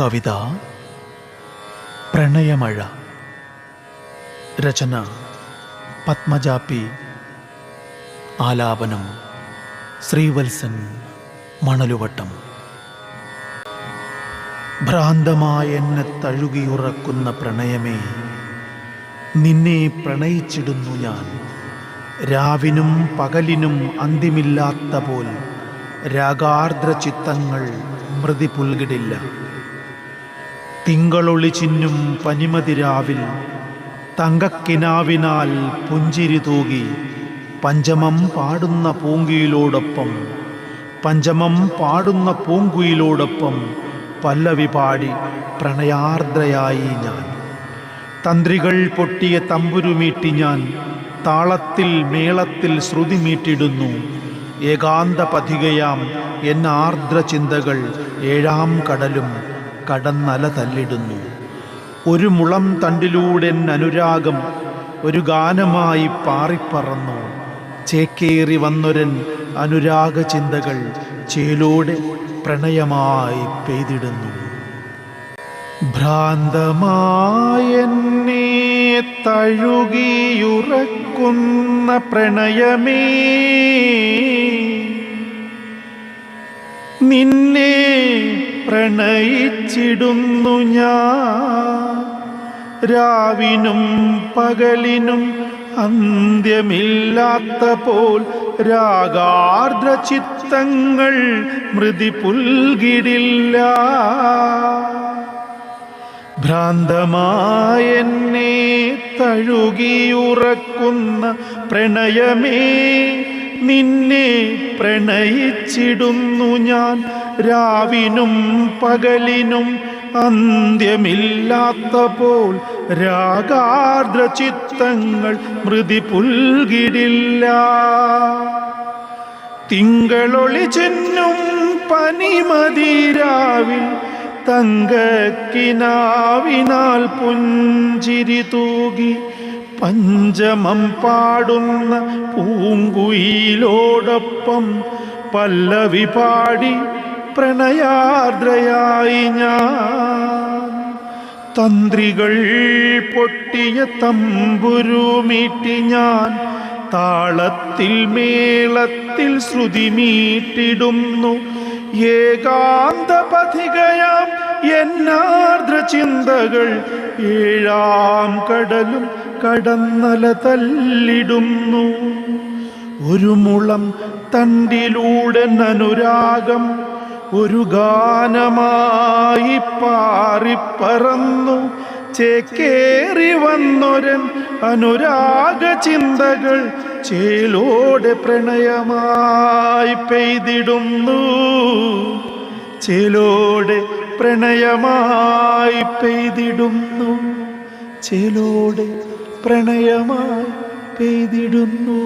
കവിത പ്രണയമഴ രചന പത്മജാപി ആലാപനം ശ്രീവത്സൻ മണലുവട്ടം. ഭ്രാന്തമായ എന്നെ തഴുകിയുറക്കുന്ന പ്രണയമേ നിന്നെ പ്രണയിച്ചിടുന്നു ഞാൻ. രാവിനും പകലിനും അന്തിമില്ലാത്ത പോൽ രാഗാർദ്ര ചിത്തങ്ങൾ മൃതി പുൽകിടില്ല തിങ്കളൊളി ചിന്നും പനിമതിരാവിൽ തങ്കക്കിനാവിനാൽ പുഞ്ചിരി തൂകി പഞ്ചമം പാടുന്ന പൂങ്കുയിലോടൊപ്പം പഞ്ചമം പാടുന്ന പൂങ്കുയിലോടൊപ്പം പല്ലവി പാടി പ്രണയാർദ്രയായി ഞാൻ. തന്ത്രികൾ പൊട്ടിയ തമ്പുരുമീട്ടി ഞാൻ താളത്തിൽ മേളത്തിൽ ശ്രുതി മീട്ടിടുന്നു. ഏകാന്ത പഥികയാം എന്നാർദ്ര ചിന്തകൾ ഏഴാം കടലും കടന്നല തല്ലിടുന്നു. ഒരു മുളം തണ്ടിലൂടെ അനുരാഗം ഒരു ഗാനമായി പാറിപ്പറന്നു. ചേക്കേറി വന്നൊരൻ അനുരാഗ ചിന്തകൾ ചേലോടെ പ്രണയമായി പെയ്തിടുന്നു. ഭ്രാന്തമായെന്നെ തഴുകിയുറക്കുന്ന പ്രണയമേ നിന്നെ പ്രണയിച്ചിടുന്നു ഞാൻ. രാവിനും പകലിനും അന്ത്യമില്ലാത്ത പോൽ രാഗാർദ്ര ചിത്തങ്ങൾ മൃതി പുൽകിടില്ല. ഭ്രാന്തമായെന്നെ തഴുകിയുറക്കുന്ന പ്രണയമേ നിന്നെ പ്രണയിച്ചിടുന്നു ഞാൻ. രാവിനും പകലിനും അന്ത്യമില്ലാത്ത പോൽ രാഗാർദ്ര ചിത്തങ്ങൾ മൃതി പുൽകിടില്ല. തിങ്കളൊളി ചെന്നും പനിമതിരാവിൽ തങ്കക്കിനാവിനാൽ പുഞ്ചിരി തൂകി പഞ്ചമം പാടുന്ന പൂങ്കുയിലോടൊപ്പം പല്ലവി പാടി പ്രണയാർദ്രയായി ഞാൻ. തന്ത്രികൾ പൊട്ടിയ തമ്പുരുമീട്ടി ഞാൻ. താളത്തിൽ മേളത്തിൽ ശ്രുതി മീട്ടിടുന്നു ഏകാന്ത പഥികയാം എന്നാർദ്ര ചിന്തകൾ ഏഴാം കടലും കടന്നല തല്ലിടുന്നു. ഒരു മുളം തണ്ടിലൂടെ അനുരാഗം ഒരു ഗാനമായി പാറിപ്പറന്നു. ചേക്കേറി വന്നൊരൻ അനുരാഗ ചിന്തകൾ ചേലോടെ പ്രണയമായി പെയ്തിടുന്നു. ചേലോടെ പ്രണയമായി പെയ്തിടുന്നു. ചേലോടെ പ്രണയമായി പെയ്തിടുന്നു.